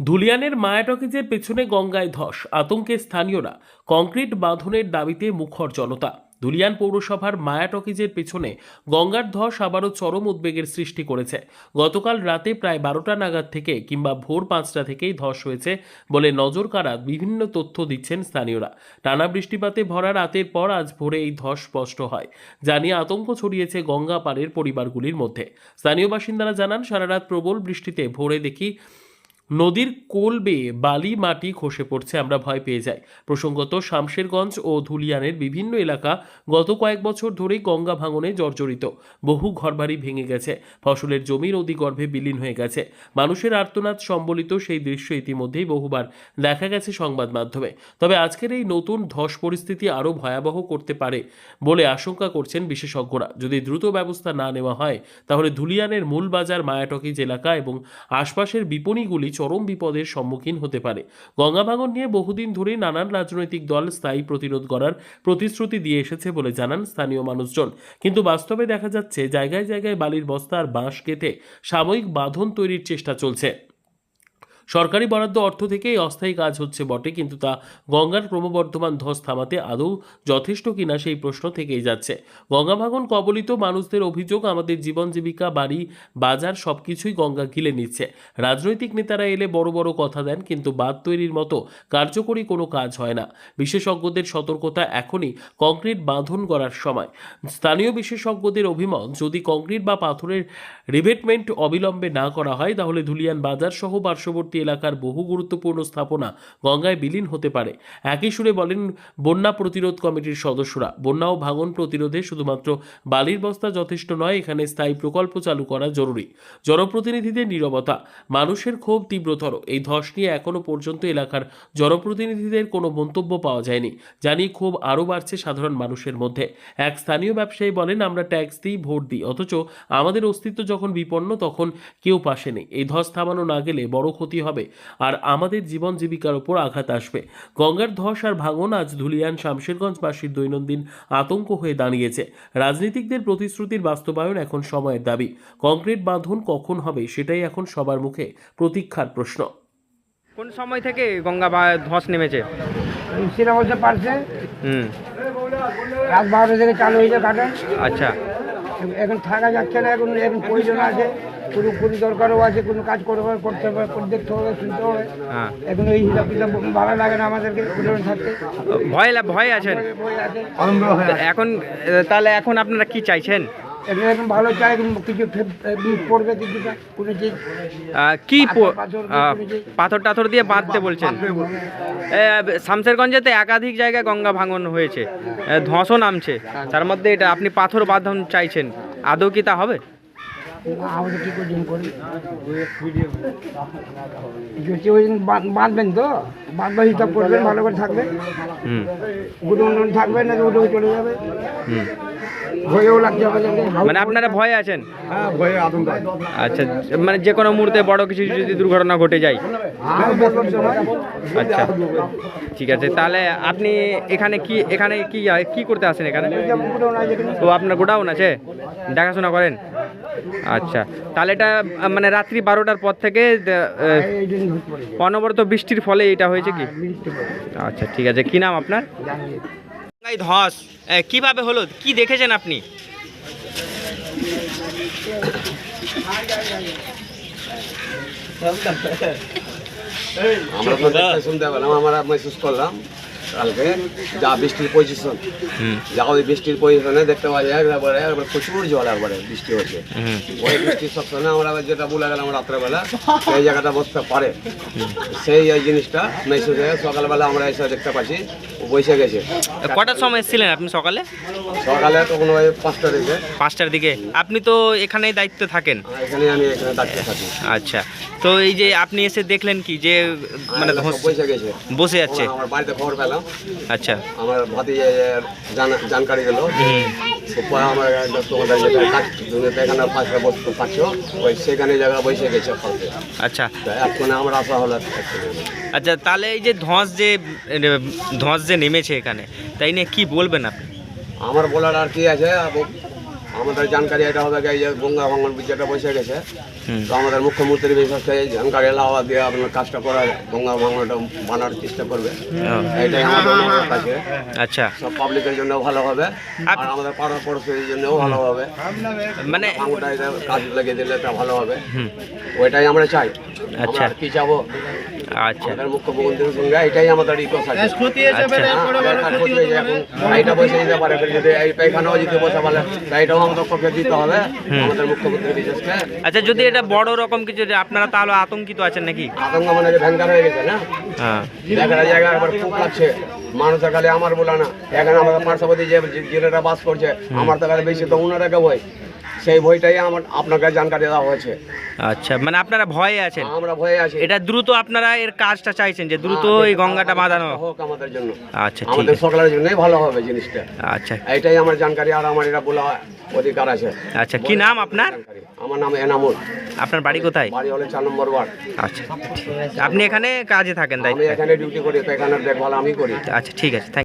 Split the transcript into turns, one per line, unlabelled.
ধুলিয়ানের মায়াটকিজের পেছনে গঙ্গায় ধস, আতঙ্কে স্থানীয়রা কংক্রিট বাঁধনের দাবিতে মুখর জনতা। ধুলিয়ান পৌরসভার মায়াটকিজের পেছনে গঙ্গার ধস আবারও চরম উদ্বেগের সৃষ্টি করেছে। গতকাল রাতে প্রায় বারোটা নাগাদ থেকে কিংবা ভোর পাঁচটা থেকেই ধস হয়েছে বলে নজর কাড়া বিভিন্ন তথ্য দিচ্ছেন স্থানীয়রা। টানা বৃষ্টিপাতে ভরা রাতের পর আজ ভোরে এই ধস স্পষ্ট হয়। জানিয়ে আতঙ্ক ছড়িয়েছে গঙ্গা পাড়ের পরিবারগুলির মধ্যে। স্থানীয় বাসিন্দারা জানান, সারা রাত প্রবল বৃষ্টিতে ভোরে দেখি নদীর কোল বেয়ে বালি মাটি খসে পড়ছে, আমরা ভয় পেয়ে যাই। প্রসঙ্গত, শামশেরগঞ্জ ও ধুলিয়ানের বিভিন্ন এলাকা গত কয়েক বছর ধরেই গঙ্গা ভাঙনে জর্জরিত। বহু ঘরবাড়ি ভেঙে গেছে। ফসলের জমি নদী গর্ভে বিলীন হয়ে গেছে। মানুষের আর্তনাদ সম্বলিত সেই দৃশ্য ইতিমধ্যেই বহুবার দেখা গেছে সংবাদ মাধ্যমে। তবে আজকের এই নতুন ধস পরিস্থিতি আরও ভয়াবহ করতে পারে বলে আশঙ্কা করছেন বিশেষজ্ঞরা। যদি দ্রুত ব্যবস্থা না নেওয়া হয়, তাহলে ধুলিয়ানের মূল বাজার মায়াটকিজ এলাকা এবং আশপাশের বিপণীগুলি চরম বিপদের সম্মুখীন হতে পারে। গঙ্গা ভাঙন নিয়ে বহুদিন ধরে নানান রাজনৈতিক দল স্থায়ী প্রতিরোধ করার প্রতিশ্রুতি দিয়ে এসেছে বলে জানান স্থানীয় মানুষজন। কিন্তু বাস্তবে দেখা যাচ্ছে, জায়গায় জায়গায় বালির বস্তা আর বাঁশ কেটে সাময়িক বাঁধন তৈরির চেষ্টা চলছে। সরকারি বরাদ্দ অর্থ থেকে অস্থায়ী কাজ হচ্ছে বটে, কিন্তু তা গঙ্গার ক্রমবর্ধমান ধস থামাতে আদৌ যথেষ্ট কিনা সেই প্রশ্ন থেকেই যাচ্ছে। গঙ্গা ভাঙন কবলিত মানুষদের অভিযোগ, আমাদের জীবন জীবিকা, বাড়ি, বাজার সব কিছুই গঙ্গা গিলে নিচ্ছে। রাজনৈতিক নেতারা এলে বড় বড় কথা দেন, কিন্তু বাঁধ তৈরির মতো কার্যকরী কোনো কাজ হয় না। বিশেষজ্ঞদের সতর্কতা এখনই কংক্রিট বাঁধন করার সময়। স্থানীয় বিশেষজ্ঞদের অভিমত, যদি কংক্রিট বা পাথরের রিভেটমেন্ট অবিলম্বে না করা হয়, তাহলে ধুলিয়ান বাজার সহ পার্শ্ববর্তী এলাকার বহু গুরুত্বপূর্ণ স্থাপনা গঙ্গায় বিলীন হতে পারে। একই সুরে বলেন বন্যা প্রতিরোধ কমিটির সদস্যরা। বন্যা ও ভাঙন প্রতিরোধে শুধুমাত্র বালির বস্তা যথেষ্ট নয়, এখানে স্থায়ী প্রকল্প চালু করা জরুরি। জনপ্রতিনিধিদের নীরবতা, মানুষের ক্ষোভ তীব্রতর, এই ধস নিয়ে এখনও পর্যন্ত এলাকার জনপ্রতিনিধিদের কোনো মন্তব্য পাওয়া যায়নি। জানি ক্ষোভ আরও বাড়ছে সাধারণ মানুষের মধ্যে। এক স্থানীয় ব্যবসায়ী বলেন, আমরা ট্যাক্স দিই, ভোট দিই, অথচ আমাদের অস্তিত্ব যখন বিপন্ন, তখন কেউ পাশে নেই। এই ধস থামানো না গেলে বড় ক্ষতি হবে। আর আমাদের জীবন জীবিকার উপর আঘাত আসবে। গঙ্গার ধস আর ভাঙন আজ ধুলিয়ান শামশেরগঞ্জবাসীর দৈনন্দিন আতঙ্ক হয়ে দাঁড়িয়েছে। রাজনীতিকদের প্রতিশ্রুতির বাস্তবায়ন এখন সময়ের দাবি। কংক্রিট বাঁধন কখন হবে সেটাই এখন সবার মুখে প্রতীক্ষার প্রশ্ন।
কোন সময় থেকে গঙ্গা ধস নেমেছে?
সেটা পারছে।
হুম।
রাত বারোটা থেকে চালু হয়েছে কাটে
আচ্ছা।
এখন থাকা যাচ্ছে না এখন এখন প্রয়োজন আছে। কোনো কোনো দরকারও আছে কোনো কাজ করতে হবে করতে হবে দেখতে হবে শুনতে হবে।
হ্যাঁ।
এখন এই হিসাব কিতাব ভালো লাগে না আমাদেরকে প্রয়োজন থাকতে।
ভয় ভয় আছেন?
আছে।
এখন তাহলে এখন আপনারা কি চাইছেন?
এখন এখন ভালো চাই কিছু ফে- ফে- পড়বে কিছুটা কোনো চিজ
কি
পাথর
টাথর দিয়ে বাঁধতে বলছেন? শামশেরগঞ্জেতে একাধিক জায়গায় গঙ্গা ভাঙন হয়েছে। ধসও নামছে। তার মধ্যে এটা আপনি পাথর বাঁধন চাইছেন। আদৌ কি তা হবে?
আমাদের কি করে ওই দিন বাঁধবেন তো? বাঁধবার হিসাব করবেন ভালো করে থাকবে।
হুম।
গুলো থাকবে না উঠে চলে যাবে।
হুম।
ভয়েও লাগছে
মানে আপনারা ভয়ে আছেন?
হ্যাঁ ভয়ে
আচ্ছা মানে যে কোনো মুহূর্তে বড় কিছু যদি দুর্ঘটনা ঘটে যায়। আচ্ছা ঠিক আছে। তাহলে আপনি এখানে কি এখানে কি কি করতে আসেন এখানে। ও আপনার গোডাউন আছে? দেখাশোনা করেন? আচ্ছা। তাহলে এটা মানে রাত্রি বারোটার পর থেকে অনবরত বৃষ্টির ফলে এটা হয়েছে কি? আচ্ছা ঠিক আছে। কি নাম আপনার? ধস কীভাবে হলো? কি দেখেছেন আপনি?
আমরা তো পেলাম আমরা মেসেজ করলাম। কালকে যা বৃষ্টির পজিশন যা ওই বৃষ্টির পজিশনে দেখতে পাওয়া যায় একবারে একবার প্রচুর জল একবারে বৃষ্টি হচ্ছে। ওই বৃষ্টির সবসময় আমরা যেটা বলে গেলাম রাত্রেবেলা সেই জায়গাটা বসতে পারে। সেই এই জিনিসটা মেসেজ হয়ে সকালবেলা আমরা এসে দেখতে পাচ্ছি ও বসে গেছে।
কটার সময় এসেছিলেন আপনি সকালে?
সকালে তখন ওই পাঁচটা দিকে।
পাঁচটার দিকে। আপনি তো এখানেই দায়িত্বে থাকেন।
এখানে আমি এখানে দায়িত্বে থাকি।
আচ্ছা। তো এই যে আপনি এসে দেখলেন কি যে মানে
সব বসে গেছে।
বসে যাচ্ছে।
আমার বাড়িতে খবর পেলাম
আচ্ছা।
আমার ভাতি জানা- জানকারি
গেল
পরে আমার তোমাদের বস্তু ওই সেখানে জায়গা বসে গেছে
আচ্ছা।
এখন আমরা আসা হলো
আচ্ছা তাহলে এই যে ধস যে ধস যে নেমেছে এখানে তাই নিয়ে কি বলবেন আপনি?
আমার বলার আর কি আছে? আমাদের জানকারি এটা হবে যে গঙ্গা ভাঙন যেটা বসে গেছে। তো আমাদের মুখ্যমন্ত্রী বিশেষ করে জানকারি লাওয়া দিয়ে আপনার কাজটা করা গঙ্গা ভাঙনটা বানার চেষ্টা করবে। এটাই আমাদের কাছে
আচ্ছা।
সব পাবলিকের জন্য ভালো হবে। আর আমাদের পাড়া পড়োশির জন্যও ভালো হবে।
মানে
ভাঙনটা কাজ লাগিয়ে দিলে এটা ভালো হবে। ওইটাই আমরা চাই।
আচ্ছা।
আচ্ছা কি চাবো?
আচ্ছা।
আমাদের এটাই আমাদের রিকোয়েস্ট
আচ্ছা।
হ্যাঁ, বসে দিতে পারে যদি এই পায়খানাও যদি বসে বলে এটাও আমাদের পক্ষে দিতে হবে। আমাদের মুখ্যমন্ত্রী বিশেষকে
আচ্ছা যদি এটা বড় রকম কিছু আপনারা তাহলে আতঙ্কিত আছেন নাকি?
আতঙ্ক মানে ভ্যাঙ্গার হয়ে গেছে না?
হ্যাঁ।
খুব লাগছে। মানুষের আমার বলে না। এখানে আমাদের পার্শ্ববর্তী যে জেলেরা বাস করছে আমার তো বেশি তো ওনারাকে ভয় সেই ভয়টাই আমার আপনাকে জানকারি দেওয়া হয়েছে।
আচ্ছা মানে আপনারা ভয়ে আছেন?
আমরা ভয়ে আছি।
এটা দ্রুত আপনারা এর কাজটা চাইছেন যে দ্রুত এই গঙ্গাটা বাঁধানো
হোক আমাদের জন্য।
আচ্ছা ঠিক
আমাদের সকলের জন্যই ভালো হবে জিনিসটা।
আচ্ছা।
এটাই আমার জানকারি আর আমার এটা বলা অধিকার আছে।
আচ্ছা কি নাম আপনার?
আমার নাম এনামুল।
আপনার বাড়ি কোথায়?
বাড়ি হলে চার নম্বর ওয়ার্ড।
আচ্ছা আপনি এখানে কাজে থাকেন তাই
আমি এখানে ডিউটি করি তো এখানে দেখভাল আমি করি।
আচ্ছা ঠিক আছে থ্যাংক